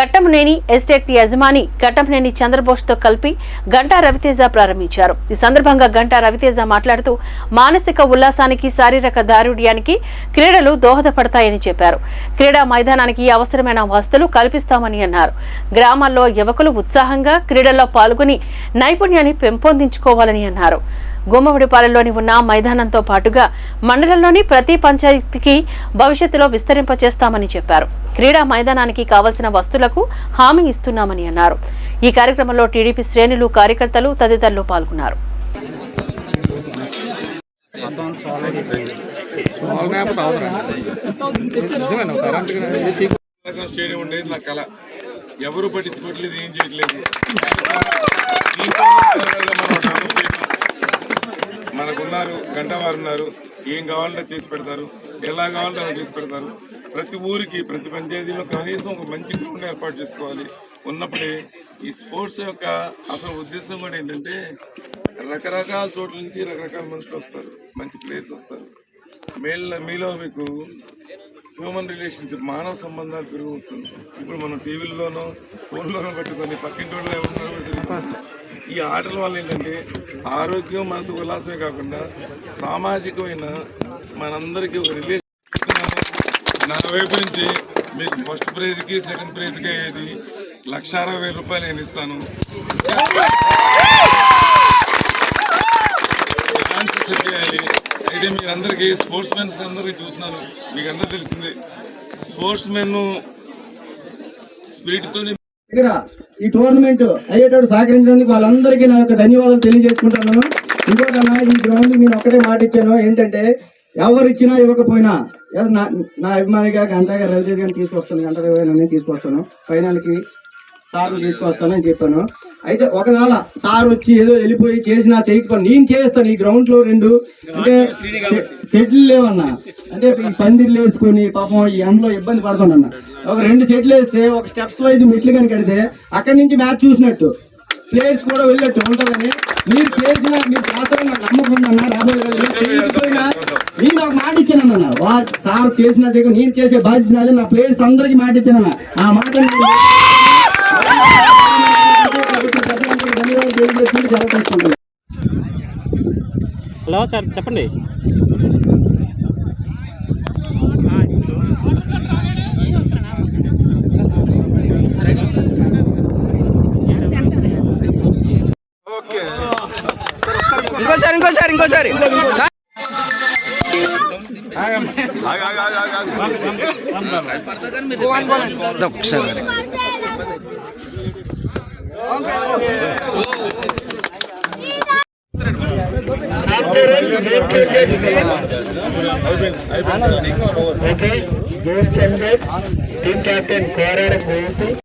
Ghattamaneni estate యజమాని ఘట్టంనేని చంద్రబోస్తో కలిపి గంటా రవితేజ ప్రారంభించారు. ఈ సందర్భంగా గంటా రవితేజ మాట్లాడుతూ మానసిక ఉల్లాసానికి శారీరక దారుఢ్యానికి క్రీడలు దోహదపడతాయని చెప్పారు. క్రీడా మైదానానికి అవసరమైన వసతులు కల్పిస్తామని అన్నారు. గ్రామాల్లో యువకులు ఉత్సాహంగా క్రీడల్లో పాల్గొని నైపుణ్యాన్ని పెంపొందించుకోవాలని అన్నారు. గుమ్మడిపాలెంలోని ఉన్న మైదానంతో పాటుగా మండలంలోని ప్రతి పంచాయతీకి భవిష్యత్తులో విస్తరింపచేస్తామని చెప్పారు. క్రీడా మైదానానికి కావలసిన వస్తువులకు హామీ ఇస్తున్నామని అన్నారు. ఈ కార్యక్రమంలో టీడీపీ శ్రేణులు కార్యకర్తలు తదితరులు పాల్గొన్నారు. స్టేడియం ఉండేది నా కళ. ఎవరు పట్టించుకోవట్లేదు ఏం చేయట్లేదు దీంతో మనం డెవలప్ చేసాం. మనకున్నారు గంటవారు ఉన్నారు ఏం కావాలంటే చేసి పెడతారు ఎలా కావాలంటే అలా చేసి పెడతారు. ప్రతి ఊరికి ప్రతి పంచాయతీలో కనీసం ఒక మంచి గ్రౌండ్ ఏర్పాటు చేసుకోవాలి. ఉన్నప్పుడే ఈ స్పోర్ట్స్ యొక్క అసలు ఉద్దేశం కూడా ఏంటంటే రకరకాల చోట్ల నుంచి రకరకాల మనుషులు వస్తారు మంచి ప్లేయర్స్ వస్తారు. మేళ్ళ మీలో మీకు హ్యూమన్ రిలేషన్షిప్ మానవ సంబంధాలు పెరుగుతుంది. ఇప్పుడు మనం టీవీల్లోనో ఫోన్లోనూ పెట్టుకొని పక్కింటి వాళ్ళు ఏమన్నారో ఈ ఆటల వల్ల ఏంటంటే ఆరోగ్యం మనసు ఉల్లాసమే కాకుండా సామాజికమైన మనందరికీ ఒక రిలేషన్ నా వైపు నుంచి మీకు ఫస్ట్ ప్రైజ్కి సెకండ్ ప్రైజ్కి అయ్యేది లక్ష అరవై వేల రూపాయలు నేను ఇస్తాను. డాన్స్ సెట్ అయితే మీరందరికీ స్పోర్ట్స్ మెన్స్ అందరికీ చూస్తున్నాను. మీకు అందరూ తెలిసిందే. స్పోర్ట్స్ మెన్ స్పిరిట్తో ఇక్కడ ఈ టోర్నమెంట్ అయ్యేటట్టు సహకరించినందుకు వాళ్ళందరికీ నా యొక్క ధన్యవాదాలు తెలియజేసుకుంటున్నాను ఇంకోటన్నా ఈ గ్రౌండ్ నేను ఒక్కటే మాట ఇచ్చాను ఏంటంటే ఎవరు ఇచ్చినా ఇవ్వకపోయినా నా నా అభిమానిగా గంటగా రవితేజ్ గారిని తీసుకొస్తాను గంట రవి నేను తీసుకొస్తాను. ఫైనల్కి సార్లు తీసుకొస్తాను అని చెప్పాను. అయితే ఒకవేళ సార్ వచ్చి ఏదో వెళ్ళిపోయి చేసినా చేయకపోయి నేను చేస్తాను ఈ గ్రౌండ్లో రెండు. అంటే సెటిల్ లేవన్నా. అంటే ఈ పందిర్లు వేసుకొని పాపం ఈ అందులో ఇబ్బంది పడుతున్నా ఒక రెండు చెట్లు వేస్తే ఒక స్టెప్స్ వైజ్ మెట్లు కనుక కడితే అక్కడి నుంచి మ్యాచ్ చూసినట్టు. ప్లేయర్స్ కూడా వెళ్ళినట్టు ఉంటుందని. మీరు చేసిన మీరు చేస్తారని నాకు నమ్మకం ఉందన్న రాబోయే నేను ఒక మాట ఇచ్చానన్న. వా సార్ చేసిన నేను చేసే బాధ్యత నా ప్లేయర్స్ అందరికీ మాట ఇచ్చానన్న. ఆ మాట నేను ధన్యవాదాలు తెలియజేసుకుంటూ సెలవు తీసుకుంటున్నాను. హలో సార్ చెప్పండి. ఇంకోసారి ఇంకోసారి ఇంకోసారి ఒకసారి టీమ్ కెప్టెన్ కోరాడ